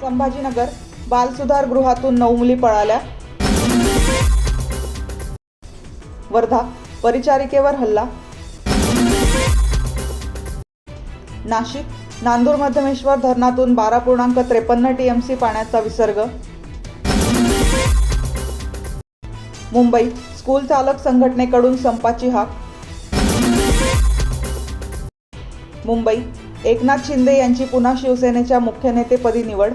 संभाजीनगर बालसुधार गृहातून नऊ मुली पळाल्या. वर्धा परिचारिकेवर हल्ला. नाशिक नांदूर मध्यमेश्वर धरणातून बारा पूर्णांक त्रेपन्न टीएमसी पाण्याचा विसर्ग. मुंबई स्कूल चालक संघटनेकडून संपाची हाक. मुंबई एकनाथ शिंदे यांची पुन्हा शिवसेनेच्या मुख्य नेतेपदी निवड.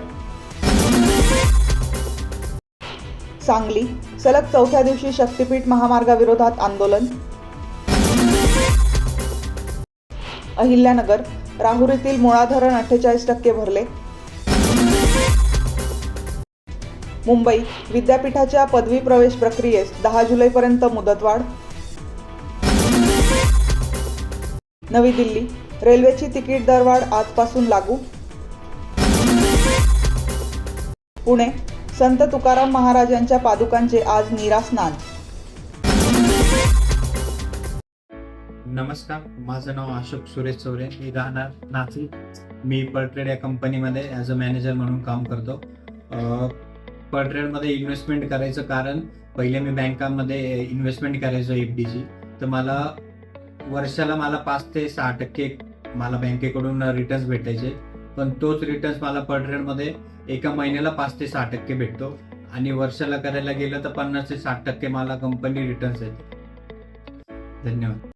सांगली सलग चौथ्या दिवशी शक्तीपीठ महामार्गाविरोधात आंदोलन. अहिल्यानगर राहुरीतील मुळा धरण अठ्ठेचाळीस टक्के भरले. मुंबई विद्यापीठाच्या पदवी प्रवेश प्रक्रियेस दहा जुलैपर्यंत मुदतवाढ. नवी दिल्ली रेल्वेची तिकीट दरवाढ आजपासून लागू? पुणे संत तुकाराम महाराजांच्या पादुकांचे आज नीरा नमस्कार माझं नाव अशोक सुरेश चौरे मी राहणार नाथी मी पर्ट्रेड या कंपनीमध्ये ॲज अ मॅनेजर म्हणून काम करतो. पर्ट्रेडमध्ये इन्व्हेस्टमेंट करायचं कारण पहिले मी बँकामध्ये इन्व्हेस्टमेंट करायचो एफ डीची तर मला वर्षाला मला पाच ते सहा टक्के मला बँकेकडून रिटर्न्स भेटायचे. पण तोच रिटर्न्स मला पर ट्रेडमध्ये एका महिन्याला पाच ते सहा टक्के भेटतो. आणि वर्षाला करायला गेलं तर पन्नास ते साठ टक्के मला कंपनी रिटर्न्स येते धन्यवाद.